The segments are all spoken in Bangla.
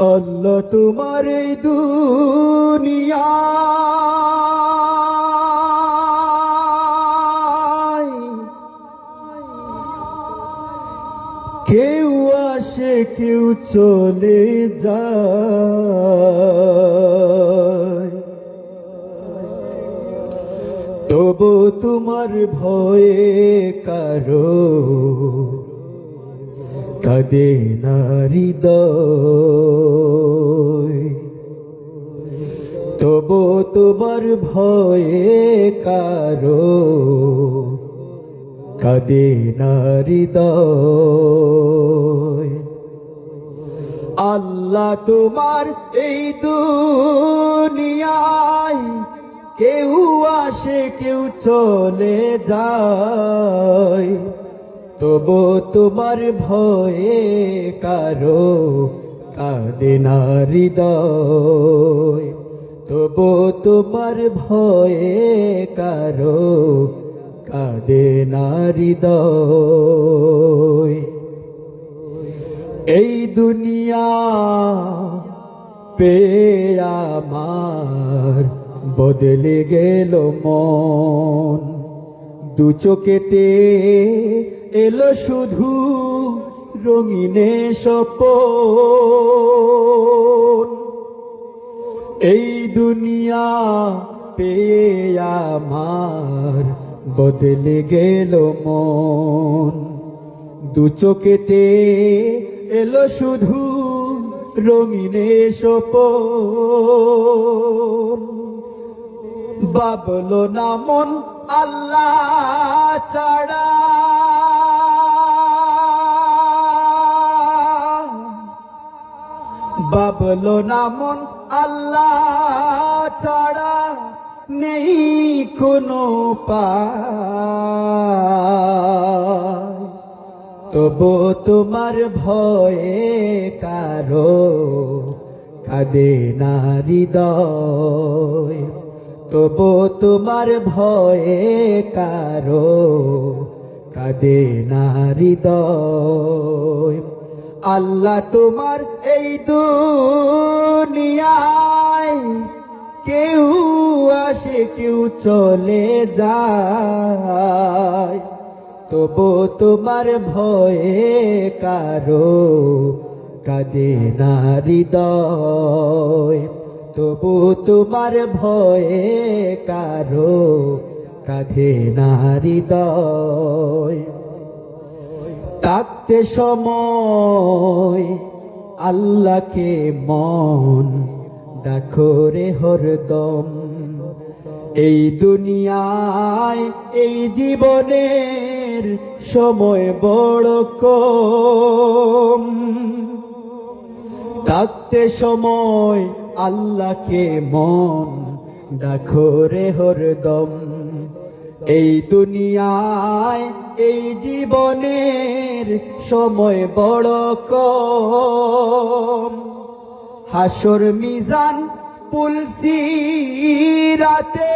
আল্লাহ তোমার এই দুনিয়া। কেউ আসে কেউ চলে যায়। তবু তোমার ভয়ে কারও কাঁদে নারিদয় তবু তোমার ভয়ে কারও কাঁদে নারিদয় আল্লাহ তোমার এই দুনিয়ায় কেউ আসে, কেউ চলে যায়। তবু তোমার ভয়ে কারও কাঁদে না হৃদয়। তবু তোমার ভয়ে কারও কাঁদে না হৃদয়। এই দুনিয়া পে আমার বদলে গেল মন। দু চোখেতে এলো শুধু রঙিনে সপন এই দুনিয়া পেয়ে আমার বদলে গেল মন। দু চোখেতে এলো শুধু রঙিনে সপন বাবলো না মন আল্লাহ ছাড়া। বাবলো না মন আল্লাহ ছাড়া নেই কোনো তবু তোমার ভয়ে কারও কাঁদে না হৃদয়। তবু তোমার ভয়ে কারও কাঁদে না হৃদয়। আল্লাহ তোমার এই দুনিয়ায় কেউ আসে, কেউ চলে যায়। তবু তোমার ভয়ে কারও কাঁদে না হৃদয়। তবু তোমার ভয়ে কারও কাঁধে না হৃদয়। থাকতে সময় আল্লাহকে মন দেখো রে হরদম। এই দুনিয়ায়, এই জীবনের সময় বড় কম। থাকতে সময় আল্লাহকে মন ডাকো রে হরদম। এই দুনিয়ায়, এই জীবনের সময় বড় কম। হাসর মিজান পুলসি রাতে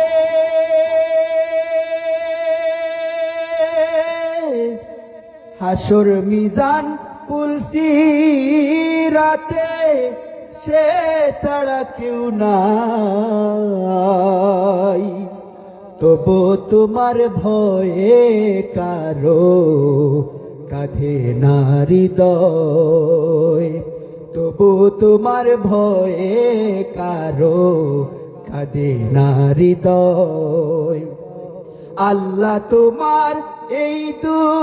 হাসর মিজান পুলসি রাতে সে ছাড়া কেউ নাই। তবু তোমার ভয়ে কারও কাঁধে নারিদয় তবু তোমার ভয়ে কারও কাঁধে নারিদয় আল্লাহ তোমার এই দুনিয়ায়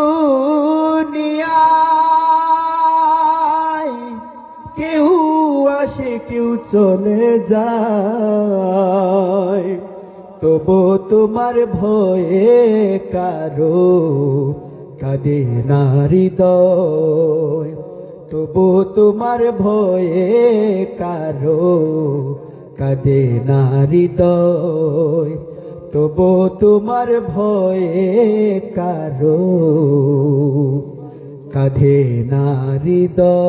কেউ আসে, কেউ চলে যায়। তবু তোমার ভয়ে কারও কাঁদে নারিদয় তবু তোমার ভয়ে কারও কাঁদে নারিদয় তবু তোমার ভয়ে কারও কাঁধে নারিদয়